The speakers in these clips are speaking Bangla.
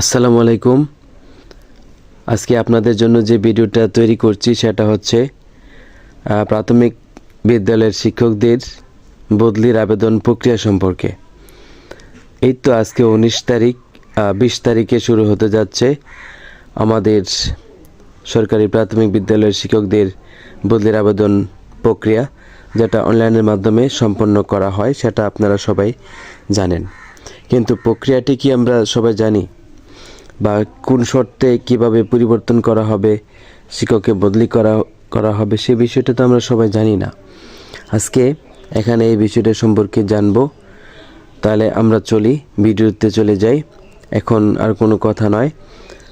আসসালামু আলাইকুম। আজকে আপনাদের জন্য যে ভিডিওটা তৈরি করছি সেটা হচ্ছে প্রাথমিক বিদ্যালয়ের শিক্ষকদের বদলির আবেদন প্রক্রিয়া সম্পর্কে। এই তো আজকে উনিশ তারিখ বিশ তারিখে শুরু হতে যাচ্ছে আমাদের সরকারি প্রাথমিক বিদ্যালয়ের শিক্ষকদের বদলির আবেদন প্রক্রিয়া, যেটা অনলাইনের মাধ্যমে সম্পন্ন করা হয়, সেটা আপনারা সবাই জানেন। কিন্তু প্রক্রিয়াটি কি আমরা সবাই জানি? বা কোন শর্তে কীভাবে পরিবর্তন করা হবে শিক্ষককে বদলি করা করা হবে, সে বিষয়টা তো আমরা সবাই জানি না। আজকে এখানে এই বিষয়টা সম্পর্কে জানব। তাহলে আমরা চলি, ভিডিওতে চলে যাই। এখন আর কোনো কথা নয়।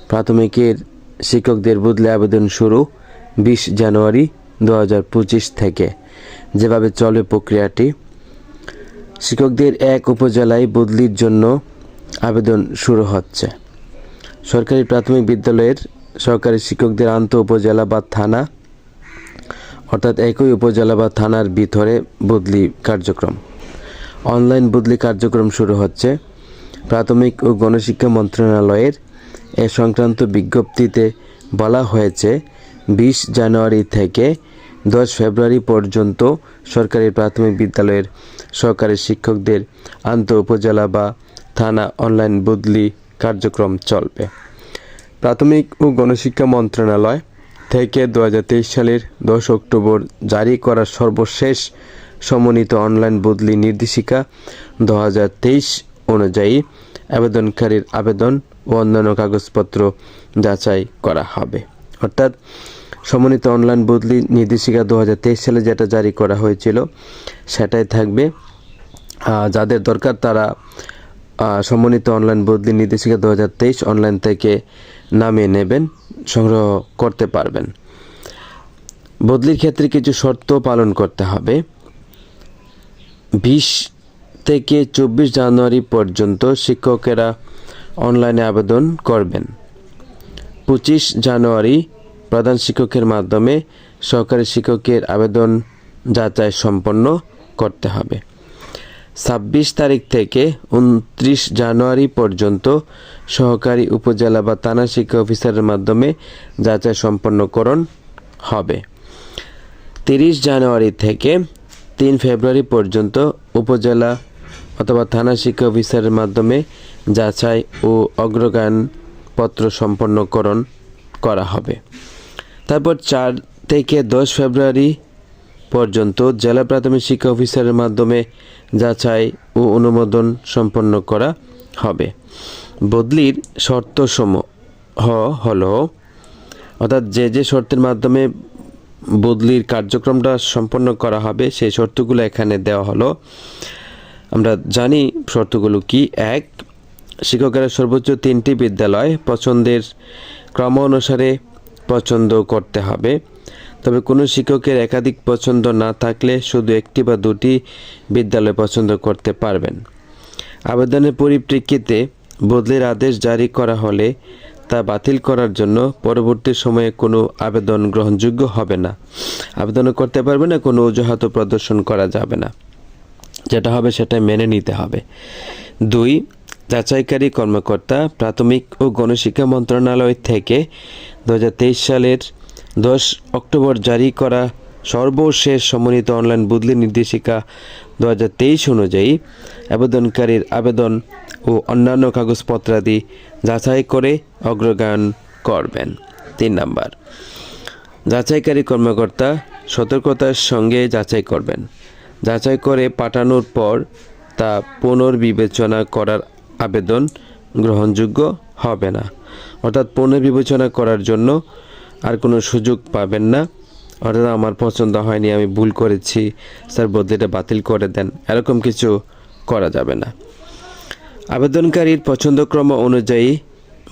প্রাথমিকের শিক্ষকদের বদলে আবেদন শুরু বিশ জানুয়ারি দু হাজার পঁচিশ থেকে। যেভাবে চলে প্রক্রিয়াটি। শিক্ষকদের এক উপজেলায় বদলির জন্য আবেদন শুরু হচ্ছে। সরকারি প্রাথমিক বিদ্যালয়ের সরকারি শিক্ষকদের আন্ত উপজেলা বা থানা, অর্থাৎ একই উপজেলা বা থানার ভিতরে বদলি কার্যক্রম। অনলাইন বদলি কার্যক্রম শুরু হচ্ছে। প্রাথমিক ও গণশিক্ষা মন্ত্রণালয়ের এ সংক্রান্ত বিজ্ঞপ্তিতে বলা হয়েছে, বিশ জানুয়ারি থেকে দশ ফেব্রুয়ারি পর্যন্ত সরকারি প্রাথমিক বিদ্যালয়ের সরকারি শিক্ষকদের আন্ত উপজেলা বা থানা অনলাইন বদলি কার্যক্রম চলবে। প্রাথমিক ও গণশিক্ষা মন্ত্রণালয় থেকে দুহাজার তেইশ সালের দশ অক্টোবর জারি করা সর্বশেষ সমন্বিত অনলাইন বদলি নির্দেশিকা দু হাজার তেইশ অনুযায়ী আবেদনকারীর আবেদন ও অন্যান্য কাগজপত্র যাচাই করা হবে। অর্থাৎ সমন্বিত অনলাইন বদলি নির্দেশিকা দু হাজার তেইশ সালে যেটা জারি করা হয়েছিল, সেটাই থাকবে। যাদের দরকার তারা সমন্বিত অনলাইন বদলি নির্দেশিকা দু হাজার তেইশ অনলাইন থেকে নামিয়ে নেবেন, সংগ্রহ করতে পারবেন। বদলির ক্ষেত্রে কিছু শর্ত পালন করতে হবে। বিশ থেকে চব্বিশ জানুয়ারি পর্যন্ত শিক্ষকেরা অনলাইনে আবেদন করবেন। পঁচিশ জানুয়ারি প্রধান শিক্ষকের মাধ্যমে সহকারী শিক্ষকের আবেদন যাচাই সম্পন্ন করতে হবে। ছাব্বিশ তারিখ থেকে উনত্রিশ জানুয়ারি পর্যন্ত সহকারী উপজেলা বা থানা শিক্ষা অফিসারের মাধ্যমে যাচাই সম্পন্নকরণ হবে। তিরিশ জানুয়ারি থেকে তিন ফেব্রুয়ারি পর্যন্ত উপজেলা অথবা থানা শিক্ষা অফিসারের মাধ্যমে যাচাই ও অগ্রগায়ন পত্র সম্পন্নকরণ করা হবে। তারপর চার থেকে দশ ফেব্রুয়ারি পর্যন্ত জেলা প্রাথমিক শিক্ষা অফিসারের মাধ্যমে যাচাই ও অনুমোদন সম্পন্ন করা হবে। বদলির শর্ত শর্তসমূহ হলো, অর্থাৎ যে যে শর্তের মাধ্যমে বদলির কার্যক্রমটা সম্পন্ন করা হবে, সেই শর্তগুলো এখানে দেওয়া হলো। আমরা জানি শর্তগুলো কি। এক, শিক্ষকেরা সর্বোচ্চ তিনটি বিদ্যালয় পছন্দের ক্রম অনুসারে পছন্দ করতে হবে। তবে কোনো শিক্ষকের একাধিক পছন্দ না থাকলে শুধু একটি বা দুটি বিদ্যালয় পছন্দ করতে পারবেন। আবেদনের পরিপ্রেক্ষিতে বদলির আদেশ জারি করা হলে তা বাতিল করার জন্য পরবর্তী সময়ে কোনো আবেদন গ্রহণযোগ্য হবে না। আবেদনও করতে পারবে না, কোনো অজুহাতও প্রদর্শন করা যাবে না। যেটা হবে সেটা মেনে নিতে হবে। দুই, যাচাইকারী কর্মকর্তা প্রাথমিক ও গণশিক্ষা মন্ত্রণালয় থেকে দু হাজার তেইশ সালের দশ অক্টোবর জারি করা সর্বশেষ সমন্বিত অনলাইন বদলি নির্দেশিকা দু হাজার তেইশ অনুযায়ী আবেদনকারীর আবেদন ও অন্যান্য কাগজপত্রাদি যাচাই করে অগ্রগায়ন করবেন। তিন নাম্বার, যাচাইকারী কর্মকর্তা সতর্কতার সঙ্গে যাচাই করবেন। যাচাই করে পাঠানোর পর তা পুনর্বিবেচনা করার আবেদন গ্রহণযোগ্য হবে না। অর্থাৎ পুনর্বিবেচনা করার জন্য আর কোনো সুযোগ পাবেন না। অর্থাৎ আমার পছন্দ হয়নি, আমি ভুল করেছি। স্যার, বদলিটা বাতিল করে দেন। এরকম কিছু করা যাবে না। আবেদনকারীর পছন্দক্রম অনুযায়ী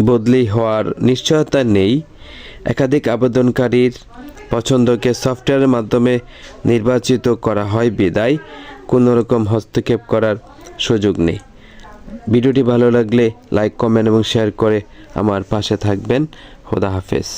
বদলি হওয়ার নিশ্চয়তা নেই। একাধিক আবেদনকারীর পছন্দকে সফটওয়্যারের মাধ্যমে নির্বাচিত করা হয় বিদায়। কোনো রকম হস্তক্ষেপ করার সুযোগ নেই। ভিডিওটি ভালো লাগলে লাইক, কমেন্ট এবং শেয়ার করে আমার পাশে থাকবেন। খোদা হাফেজ।